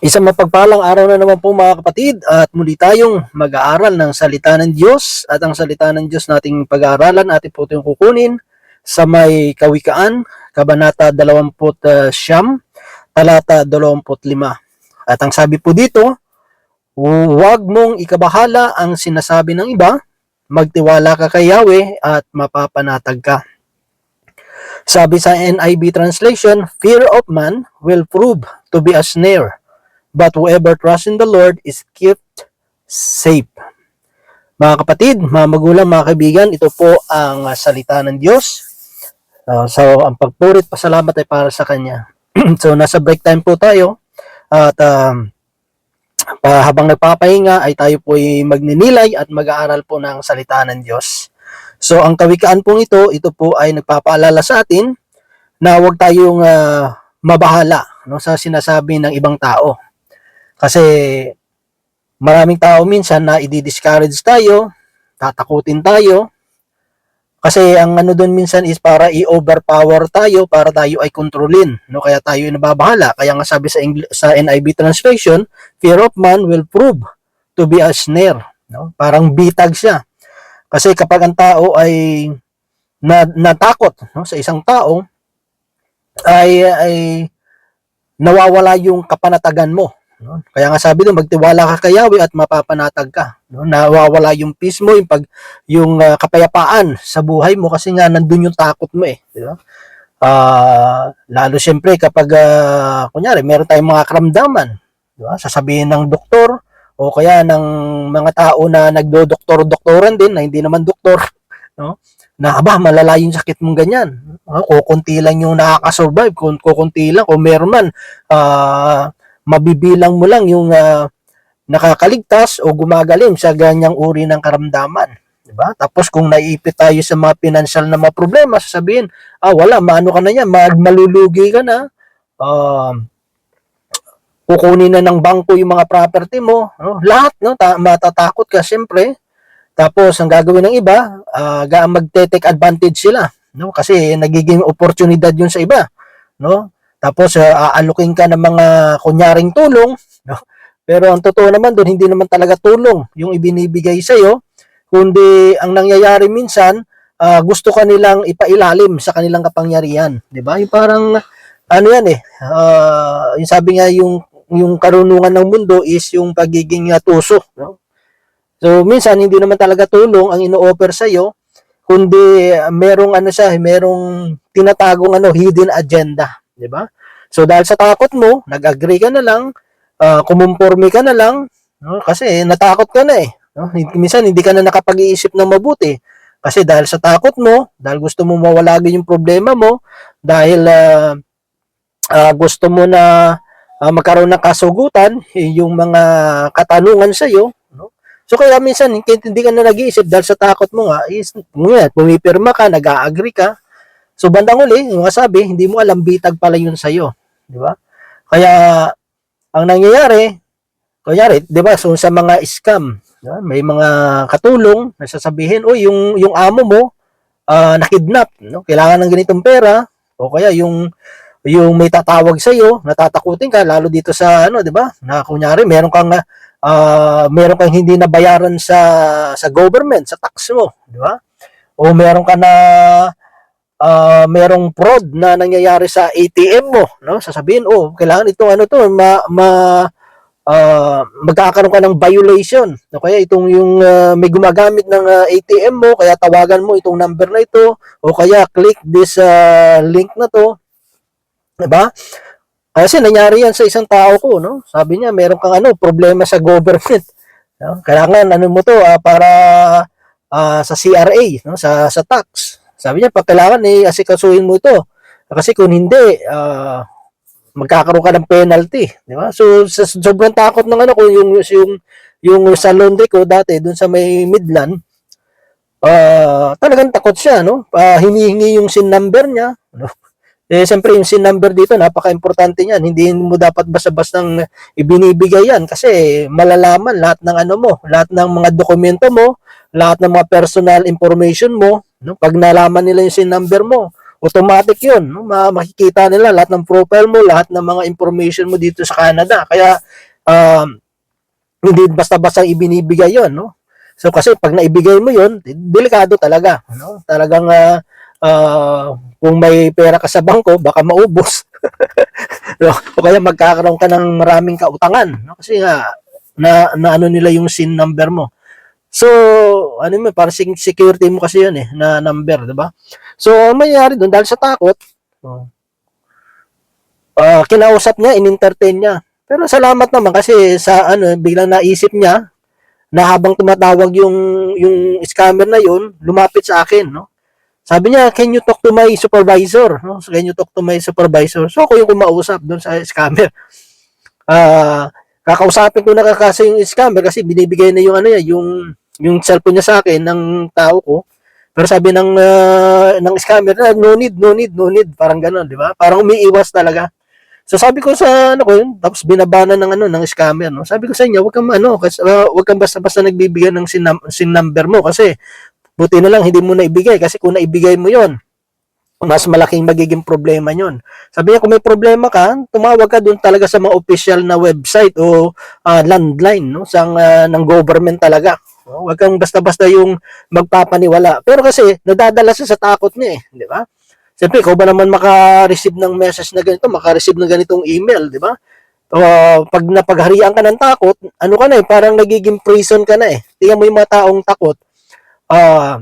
Isang mapagpalang araw na naman po mga kapatid at muli tayong mag-aaral ng salita ng Diyos at ang salita ng Diyos nating pag-aaralan atin po itong kukunin sa may kawikaan, kabanata 20 siyam, talata 25. At ang sabi po dito, huwag mong ikabahala ang sinasabi ng iba, magtiwala ka kay Yahweh at mapapanatag ka. Sabi sa NIV translation, fear of man will prove to be a snare, but whoever trusts in the Lord is kept safe. Mga kapatid, mga magulang, mga kaibigan, ito po ang uh, salita ng Diyos. Uh, so, ang pagpurit, pasalamat ay para sa Kanya. so, nasa break time po tayo. At um, pa, habang nagpapahinga ay tayo po ay magninilay at mag-aaral po ng salita ng Diyos. So, ang kawikaan pong ito, ito po ay nagpapaalala sa atin na huwag tayong uh, mabahala no, sa sinasabi ng ibang tao. Kasi maraming tao minsan na i-discourage tayo, tatakutin tayo, kasi ang ano doon minsan is para i-overpower tayo para tayo ay kontrolin, no? Kaya tayo ay nababahala. Kaya nga sabi sa Engl- sa NIV translation, fear of man will prove to be a snare, no? Parang bitag siya. Kasi kapag ang tao ay na, natakot no, sa isang tao ay ay nawawala yung kapanatagan mo no? Kaya nga sabi doon, magtiwala ka kay Yahweh at mapapanatag ka. No? Nawawala yung peace mo, yung, pag, yung uh, kapayapaan sa buhay mo kasi nga nandun yung takot mo eh. Di ba? Uh, lalo siyempre kapag, uh, kunyari, meron tayong mga karamdaman. Di ba? Sasabihin ng doktor o kaya ng mga tao na nagdo-doktor-doktoran din na hindi naman doktor. No? na aba, malala yung sakit mong ganyan. Uh, kukunti lang yung nakaka-survive, kukunti lang, kung meron man, uh, mabibilang mo lang yung uh, nakakaligtas o gumagaling sa ganyang uri ng karamdaman. Diba? Tapos kung naiipit tayo sa mga financial na mga problema, sasabihin, ah wala, maano ka na yan, malulugi ka na, uh, kukunin na ng bangko yung mga property mo, no? lahat, no? Ta- matatakot ka, siyempre, tapos, ang gagawin ng iba, uh, magte-take advantage sila. No? Kasi nagiging oportunidad yun sa iba. No? Tapos, uh, aalukin ka ng mga kunyaring tulong. No? Pero ang totoo naman doon, hindi naman talaga tulong yung ibinibigay sa iyo, kundi ang nangyayari minsan, uh, gusto ka nilang ipailalim sa kanilang kapangyarihan. Di ba? Yung parang, ano yan eh, uh, yung sabi nga yung yung karunungan ng mundo is yung pagiging uh, tuso. No? So, minsan, hindi naman talaga tulong ang ino-offer sa iyo, kundi merong ano siya, merong tinatagong ano, hidden agenda. Di ba? So, dahil sa takot mo, nag-agree ka na lang, uh, kumumporme ka na lang, no? kasi natakot ka na eh. No? Minsan, hindi ka na nakapag-iisip ng mabuti. Kasi dahil sa takot mo, dahil gusto mo mawalagin yung problema mo, dahil uh, uh, gusto mo na uh, magkaroon ng kasugutan, yung mga katanungan sa iyo, no? So kaya minsan hindi ka na nag-iisip dahil sa takot mo nga is pumipirma ka, nag-agree ka. So bandang uli, yung sabi, hindi mo alam bitag pala yun sa iyo, di ba? Kaya ang nangyayari, kunyari, di ba, so sa mga scam, diba? may mga katulong na sasabihin, "Oh, yung yung amo mo uh, nakidnap, no? Kailangan ng ganitong pera." O kaya yung yung may tatawag sa iyo, natatakutin ka lalo dito sa ano, 'di ba? Na kunyari meron kang uh, meron kang hindi nabayaran sa sa government, sa tax mo, di ba? O meron ka na uh, merong fraud na nangyayari sa ATM mo, no? Sasabihin, oh, kailangan itong ano to, ma, ma uh, magkakaroon ka ng violation. No? Kaya itong yung uh, may gumagamit ng uh, ATM mo, kaya tawagan mo itong number na ito, o kaya click this uh, link na to, 'di ba? Kasi nangyari yan sa isang tao ko, no? Sabi niya, meron kang ano, problema sa government. No? Kailangan ano mo to uh, para uh, sa CRA, no? Sa sa tax. Sabi niya, pag kailangan eh asikasuhin mo ito. Kasi kung hindi, uh, magkakaroon ka ng penalty, di ba? So sa sobrang takot ng ano ko yung yung yung sa laundry ko dati doon sa may Midland, uh, talagang takot siya, no? Uh, hinihingi yung SIN number niya, no? Eh, siyempre, yung SIN number dito, napaka-importante niyan. Hindi mo dapat basta-bastang ibinibigay yan kasi malalaman lahat ng ano mo, lahat ng mga dokumento mo, lahat ng mga personal information mo. No? Pag nalaman nila yung SIN number mo, automatic yun. No? Ma- makikita nila lahat ng profile mo, lahat ng mga information mo dito sa Canada. Kaya, um, hindi basta-basta ibinibigay yon no? So, kasi pag naibigay mo yon delikado talaga. No? Talagang, ah, ah, kung may pera ka sa bangko, baka maubos. no? O kaya magkakaroon ka ng maraming kautangan. No? Kasi nga, na, na ano nila yung SIN number mo. So, ano mo, para sec- security mo kasi yun eh, na number, di ba? So, ang mangyayari doon, dahil sa takot, ah, kinausap niya, in-entertain niya. Pero salamat naman kasi sa ano, biglang naisip niya na habang tumatawag yung yung scammer na yun, lumapit sa akin, no? Sabi niya, can you talk to my supervisor? No? So, can you talk to my supervisor? So, ako yung kumausap doon sa scammer. Ah, kakausapin ko na kasi yung scammer kasi binibigay na yung ano niya, yung yung cellphone niya sa akin ng tao ko. Pero sabi ng ah, ng scammer na no need, no need, no need, parang gano'n, di ba? Parang umiiwas talaga. So sabi ko sa ano ko yun, tapos binabana ng ano ng scammer, no. Sabi ko sa inyo, wag kang ano, kasi uh, wag kang basta-basta nagbibigay ng sin number mo kasi buti na lang hindi mo na ibigay kasi kung naibigay mo 'yon, mas malaking magiging problema 'yon. Sabi niya kung may problema ka, tumawag ka doon talaga sa mga official na website o ah, landline no, sa ah, ng government talaga. No? Wag kang basta-basta yung magpapaniwala. Pero kasi nadadala siya sa takot niya eh, di ba? Siyempre, ikaw ba naman maka-receive ng message na ganito, maka-receive ng ganitong email, di ba? O, pag napagharian ka ng takot, ano ka na eh, parang nagiging prison ka na eh. Tingnan mo yung mga taong takot. Ah,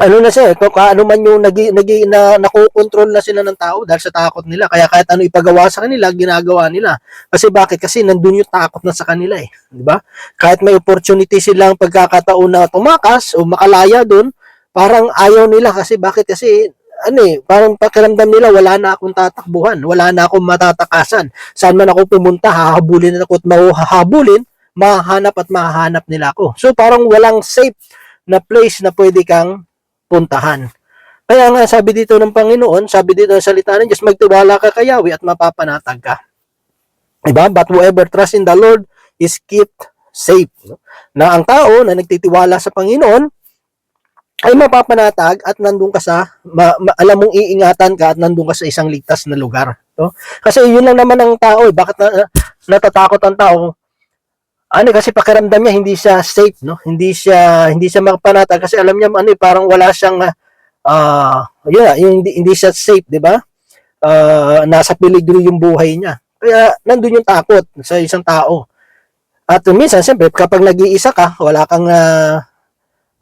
ano na siya eh, kung ano man yung nagi, nagi, na, nakokontrol na sila ng tao dahil sa takot nila. Kaya kahit ano ipagawa sa kanila, ginagawa nila. Kasi bakit? Kasi nandun yung takot na sa kanila eh. Di ba? Kahit may opportunity silang pagkakataon na tumakas o makalaya doon, parang ayaw nila kasi bakit? Kasi ano eh, parang pakiramdam nila wala na akong tatakbuhan, wala na akong matatakasan. Saan man ako pumunta, hahabulin ako at mahahabulin, mahanap at mahahanap nila ako. So parang walang safe na place na pwede kang puntahan. Kaya nga sabi dito ng Panginoon, sabi dito ng salita ng Diyos, magtiwala ka kay Yahweh at mapapanatag ka. Diba? But whoever trust in the Lord is kept safe. No? Na ang tao na nagtitiwala sa Panginoon ay mapapanatag at nandun ka sa, ma, ma- alam mong iingatan ka at nandun ka sa isang ligtas na lugar. No? Kasi yun lang naman ang tao. Eh. Bakit na, natatakot ang tao? Ano kasi pakiramdam niya hindi siya safe, no? Hindi siya hindi siya mapanatag kasi alam niya ano eh, parang wala siyang ah yun, hindi, hindi siya safe, 'di ba? Ah, nasa peligro yung buhay niya. Kaya nandun yung takot sa isang tao. At minsan, siyempre, kapag nag-iisa ka, wala kang ah,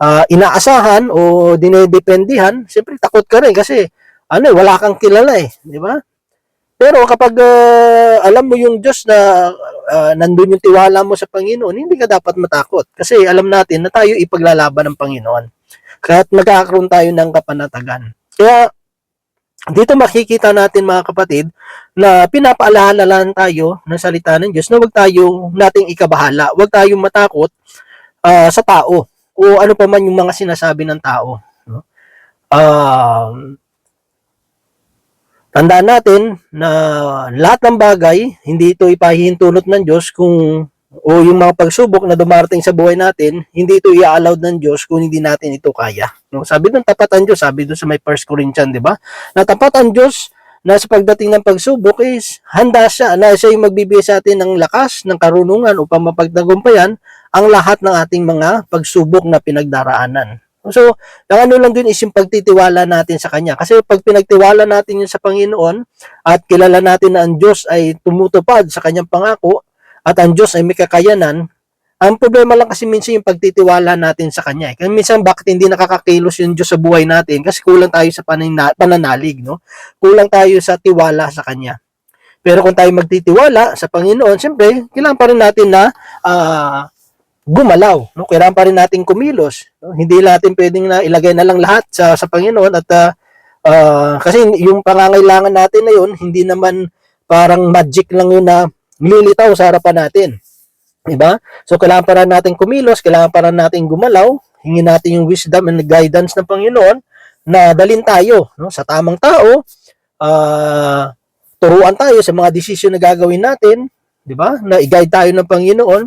ah, inaasahan o dinedependihan, siyempre takot ka rin kasi ano, eh, wala kang kilala eh, di ba? Pero kapag ah, alam mo yung Diyos na ah, nandun yung tiwala mo sa Panginoon, hindi ka dapat matakot. Kasi alam natin na tayo ipaglalaban ng Panginoon. Kaya magkakaroon tayo ng kapanatagan. Kaya dito makikita natin mga kapatid na pinapaalala lang tayo ng salita ng Diyos na wag tayong nating ikabahala, wag tayong matakot ah, sa tao o ano pa man yung mga sinasabi ng tao. No? Um, tandaan natin na lahat ng bagay, hindi ito ipahihintulot ng Diyos kung o yung mga pagsubok na dumarating sa buhay natin, hindi ito i-allowed ng Diyos kung hindi natin ito kaya. No? Sabi ng tapat ang Diyos, sabi doon sa may 1 Corinthians, di ba? Na tapat ang Diyos na sa pagdating ng pagsubok is handa siya na siya yung magbibigay sa atin ng lakas, ng karunungan upang mapagtagumpayan ang lahat ng ating mga pagsubok na pinagdaraanan. So, ang ano lang din is yung pagtitiwala natin sa Kanya. Kasi pag pinagtiwala natin yun sa Panginoon at kilala natin na ang Diyos ay tumutupad sa Kanyang pangako at ang Diyos ay may kakayanan, ang problema lang kasi minsan yung pagtitiwala natin sa Kanya. Eh. Kaya minsan bakit hindi nakakakilos yung Diyos sa buhay natin? Kasi kulang tayo sa pananalig, no? Kulang tayo sa tiwala sa Kanya. Pero kung tayo magtitiwala sa Panginoon, siyempre, kailangan pa rin natin na ah, gumalaw. No? Kailangan pa rin natin kumilos. No? Hindi natin pwedeng na ilagay na lang lahat sa, sa Panginoon at ah, ah, kasi yung pangangailangan natin na yun, hindi naman parang magic lang yun na lilitaw sa harapan natin. Diba? So, kailangan pa rin natin kumilos, kailangan pa rin natin gumalaw, hingin natin yung wisdom and guidance ng Panginoon na dalin tayo no, sa tamang tao, ah, turuan tayo sa mga desisyon na gagawin natin, di ba? Na i-guide tayo ng Panginoon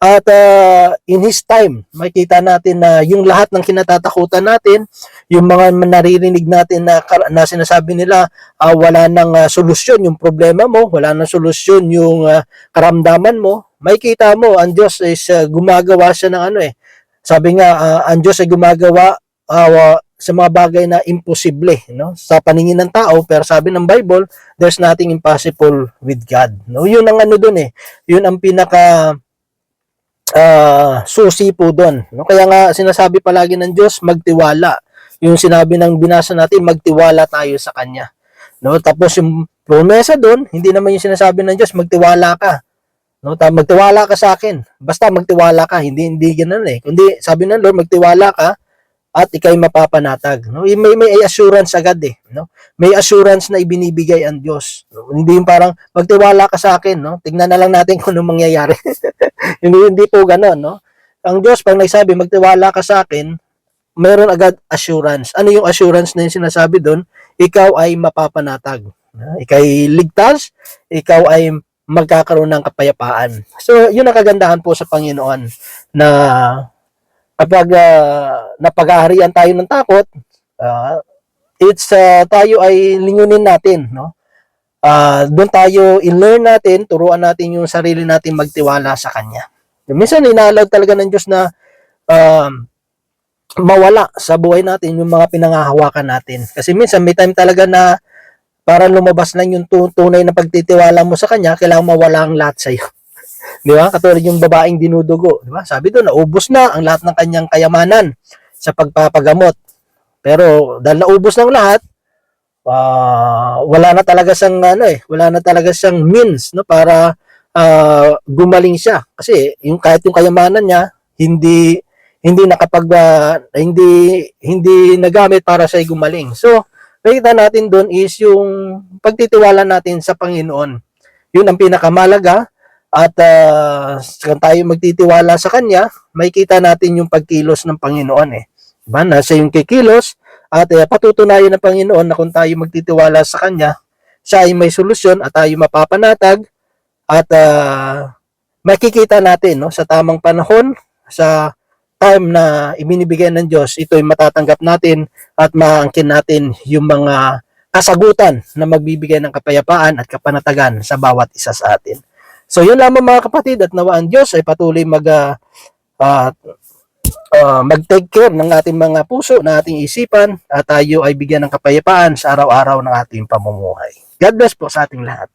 At ah, in His time, makikita natin na yung lahat ng kinatatakutan natin, yung mga naririnig natin na, na sinasabi nila, ah, wala nang ah, solusyon yung problema mo, wala nang solusyon yung ah, karamdaman mo, makikita mo, ang Diyos is ah, gumagawa siya ng ano eh. Sabi nga, ah, ang Diyos ay gumagawa wa- sa mga bagay na imposible no? Sa paningin ng tao pero sabi ng Bible there's nothing impossible with God no? Yun ang ano doon eh. Yun ang pinaka ah, susi po doon. No? Kaya nga sinasabi palagi ng Diyos magtiwala. Yung sinabi ng binasa natin magtiwala tayo sa kanya. No? Tapos yung promesa doon hindi naman yung sinasabi ng Diyos magtiwala ka. No? Ta magtiwala ka sa akin. Basta magtiwala ka hindi hindi ganoon eh. Kundi sabi ng Lord magtiwala ka at ikay mapapanatag no? May may assurance agad eh no? May assurance na ibinibigay ang Diyos. No? hindi yung parang magtiwala ka sa akin no? Tingnan na lang natin kung anong mangyayari. Hindi hindi po ganoon no? Ang Diyos pag nagsabi magtiwala ka sa akin meron agad assurance. Ano yung assurance na yung sinasabi doon? Ikaw ay mapapanatag no? ikay ligtas ikaw ay magkakaroon ng kapayapaan. So yun ang kagandahan po sa Panginoon na kapag uh, napag-aharian tayo ng takot, ah, it's uh, tayo ay lingunin natin, no? Ah, doon tayo i-learn natin, turuan natin yung sarili natin magtiwala sa kanya. Minsan inaallow talaga ng Diyos na um, mawala sa buhay natin yung mga pinangahawakan natin. Kasi minsan may time talaga na para lumabas lang yung tu- tunay na pagtitiwala mo sa kanya, kailangan mawala ang lahat sa iyo. Di ba? Katulad yung babaeng dinudugo. Di ba? Sabi doon, naubos na ang lahat ng kanyang kayamanan sa pagpapagamot. Pero dahil naubos ng lahat, ah, wala na talaga siyang ano eh, wala na talaga siyang means no para ah, gumaling siya. Kasi yung kahit yung kayamanan niya hindi hindi nakapag ah, hindi hindi nagamit para siya gumaling. So, nakita natin doon is yung pagtitiwala natin sa Panginoon. Yun ang pinakamalaga at uh, kung tayo magtitiwala sa Kanya, makikita natin yung pagkilos ng Panginoon eh. Diba? Nasa yung kikilos at uh, patutunayan ng Panginoon na kung tayo magtitiwala sa Kanya, siya ay may solusyon at tayo mapapanatag at uh, makikita natin no, sa tamang panahon, sa time na ibinibigay ng Diyos, ito ay matatanggap natin at maangkin natin yung mga kasagutan na magbibigay ng kapayapaan at kapanatagan sa bawat isa sa atin. So yun lamang mga kapatid at nawa ang Diyos ay patuloy mag uh, uh, uh, mag-take care ng ating mga puso, ng ating isipan at tayo ay bigyan ng kapayapaan sa araw-araw ng ating pamumuhay. God bless po sa ating lahat.